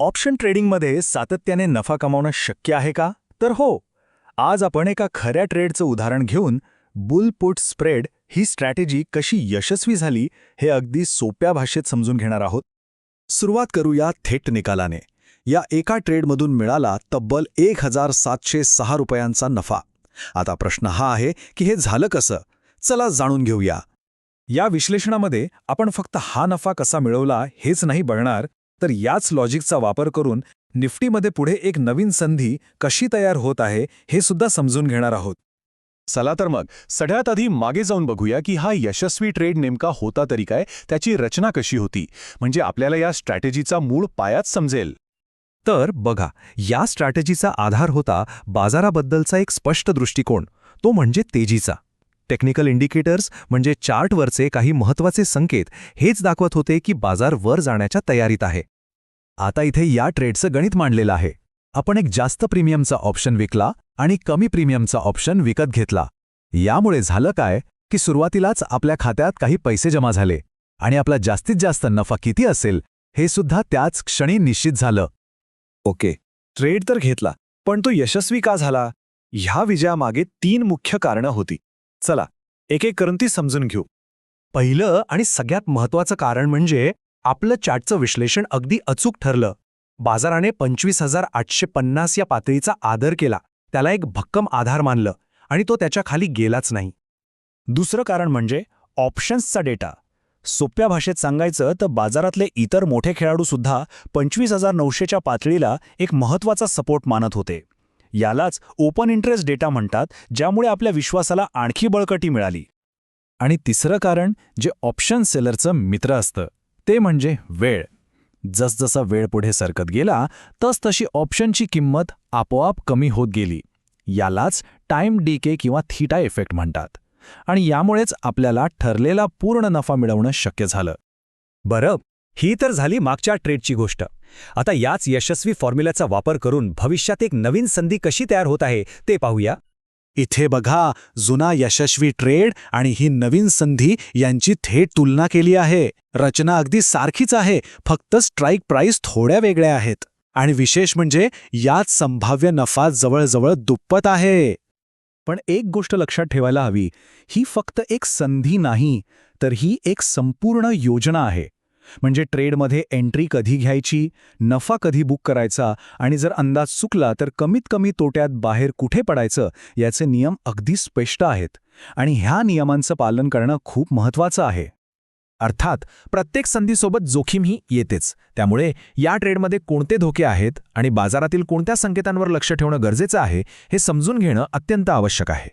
Option ट्रेडिंगमध्ये सातत्याने नफा कमावणं शक्य आहे का? तर हो. आज आपण एका खऱ्या ट्रेडचं उदाहरण घेऊन बुल पुट स्प्रेड ही स्ट्रॅटेजी कशी यशस्वी झाली हे अगदी सोप्या भाषेत समजून घेणार आहोत. सुरुवात करूया थेट निकालाने. या एका ट्रेडमधून मिळाला तब्बल एक हजार सातशे सहा रुपयांचा नफा. आता प्रश्न हा आहे की हे झालं कसं? चला जाणून घेऊया. या विश्लेषणामध्ये आपण फक्त हा नफा कसा मिळवला हेच नाही बघणार तर याच लॉजिकचा वापर करून निफ्टीमध्ये पुढे एक नवीन संधी कशी तयार होत आहे हे सुद्धा समजून घेणार आहोत. चला तर मग सगळ्यात आधी मागे जाऊन बघूया की हा यशस्वी ट्रेड नेमका होता तरी काय त्याची रचना कशी होती म्हणजे आपल्याला या स्ट्रॅटेजीचा मूळ पायाच समजेल. तर बघा या स्ट्रॅटेजीचा आधार होता बाजाराबद्दलचा एक स्पष्ट दृष्टिकोन तो म्हणजे तेजीचा. टेक्निकल इंडिकेटर्स म्हणजे चार्टवरचे काही महत्त्वाचे संकेत हेच दाखवत होते की बाजार वर जाण्याच्या तयारीत आहे. आता इथे या ट्रेडचं गणित मांडलेलं आहे. आपण एक जास्त प्रीमियमचा ऑप्शन विकला आणि कमी प्रीमियमचा ऑप्शन विकत घेतला. यामुळे झालं काय की सुरुवातीलाच आपल्या खात्यात काही पैसे जमा झाले आणि आपला जास्तीत जास्त नफा किती असेल हे सुद्धा त्याच क्षणी निश्चित झालं. ओके ट्रेड तर घेतला पण तो यशस्वी का झाला? ह्या विजयामागे तीन मुख्य कारणं होती. चला एक एक करून ती समजून घेऊ. पहिलं आणि सगळ्यात महत्त्वाचं कारण म्हणजे आपलं चार्टचं विश्लेषण अगदी अचूक ठरलं. बाजाराने पंचवीस हजार आठशे पन्नास या पातळीचा आदर केला. त्याला एक भक्कम आधार मानलं आणि तो त्याच्याखाली गेलाच नाही. दुसरं कारण म्हणजे ऑप्शन्सचा डेटा. सोप्या भाषेत सांगायचं तर बाजारातले इतर मोठे खेळाडूसुद्धा पंचवीस हजार नऊशेच्या पातळीला एक महत्त्वाचा सपोर्ट मानत होते. यालाच ओपन इंटरेस्ट डेटा म्हणतात ज्यामुळे आपल्या विश्वासाला आणखी बळकटी मिळाली. आणि तिसरं कारण जे ऑप्शन सेलरचं मित्र असतं. ते म्हणजे वेळ. जसजसा वेळ पुढे सरकत गेला तसतशी ऑप्शनची किंमत आपोआप कमी होत गेली. यालाच टाइम डीके किंवा थीटा इफेक्ट म्हणतात. आणि यामुळेच आपल्याला ठरलेला पूर्ण नफा मिळवणं शक्य झालं. बरं ही तर झाली मागच्या ट्रेडची गोष्ट. आता याच यशस्वी फॉर्म्युल्याचा वापर करून भविष्यात एक नवीन संधी कशी तयार होत आहे ते पाहूया. इथे बघा जुना यशस्वी ट्रेड आणि ही नवीन संधी यांची थेट तुलना केली आहे. रचना अगदी सारखीच आहे फक्त स्ट्राईक प्राईस थोड्या वेगळ्या आहेत. आणि विशेष म्हणजे यात संभाव्य नफा जवळजवळ दुप्पट आहे. पण एक गोष्ट लक्षात ठेवायला हवी ही फक्त एक संधी नाही तर ही एक संपूर्ण योजना आहे. म्हणजे ट्रेडमध्ये एंट्री कधी घ्यायची नफा कधी बुक करायचा आणि जर अंदाज चुकला तर कमीत कमी तोट्यात बाहेर कुठे पडायचं याचे नियम अगदी स्पष्ट आहेत आणि ह्या नियमांचं पालन करणं खूप महत्त्वाचं आहे. अर्थात प्रत्येक संधीसोबत जोखीमही येतेच. त्यामुळे या ट्रेडमध्ये कोणते धोके आहेत आणि बाजारातील कोणत्या संकेतांवर लक्ष ठेवणं गरजेचं आहे हे समजून घेणं अत्यंत आवश्यक आहे.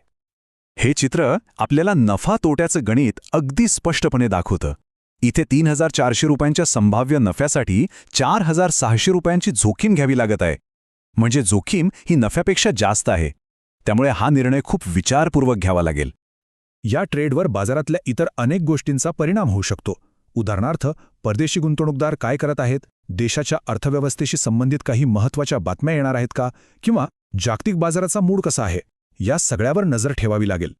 हे चित्र आपल्याला नफा तोट्याचं गणित अगदी स्पष्टपणे दाखवतं. इथे तीन हजार चारशे रुपयांच्या संभाव्य नफ्यासाठी चार हजार सहाशे रुपयांची जोखीम घ्यावी लागत आहे. म्हणजे जोखीम ही नफ्यापेक्षा जास्त आहे. त्यामुळे हा निर्णय खूप विचारपूर्वक घ्यावा लागेल. या ट्रेडवर बाजारातल्या इतर अनेक गोष्टींचा परिणाम होऊ शकतो. उदाहरणार्थ परदेशी गुंतवणूकदार काय करत आहेत? देशाच्या अर्थव्यवस्थेशी संबंधित काही महत्त्वाच्या बातम्या येणार आहेत का? किंवा जागतिक बाजाराचा मूड कसा आहे? या सगळ्यावर नजर ठेवावी लागेल.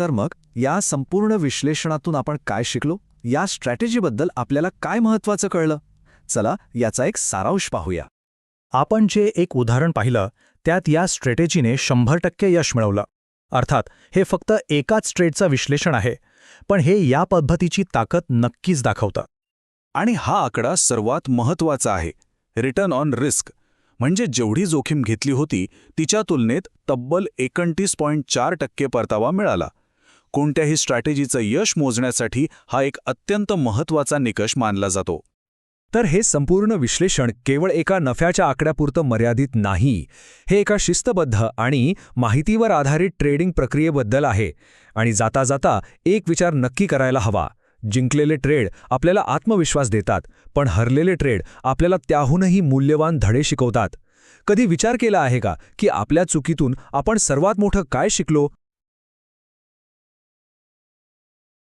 तर मग या संपूर्ण विश्लेषणातून आपण काय शिकलो? या स्ट्रॅटेजीबद्दल आपल्याला काय महत्त्वाचं कळलं? चला याचा एक सारांश पाहूया. आपण जे एक उदाहरण पाहिलं त्यात या स्ट्रॅटेजीने शंभर टक्के यश मिळवलं. अर्थात हे फक्त एकाच स्ट्रेटचं विश्लेषण आहे पण हे या पद्धतीची ताकद नक्कीच दाखवतं. आणि हा आकडा सर्वात महत्त्वाचा आहे रिटर्न ऑन रिस्क. म्हणजे जेवढी जोखीम घेतली होती तिच्या तुलनेत तब्बल एकोणतीस पॉईंट चार टक्के परतावा मिळाला. कोणत्याही स्ट्रॅटेजीचं यश मोजण्यासाठी हा एक अत्यंत महत्त्वाचा निकष मानला जातो. तर हे संपूर्ण विश्लेषण केवळ एका नफ्याच्या आकड्यापुरतं मर्यादित नाही हे एका शिस्तबद्ध आणि माहितीवर आधारित ट्रेडिंग प्रक्रियेबद्दल आहे आणि जाता जाता एक विचार नक्की करायला हवा. जिंकलेले ट्रेड आपल्याला आत्मविश्वास देतात पण हरलेले ट्रेड आपल्याला त्याहूनही मूल्यवान धडे शिकवतात. कधी विचार केला आहे का की आपल्या चुकीतून आपण सर्वात मोठं काय शिकलो?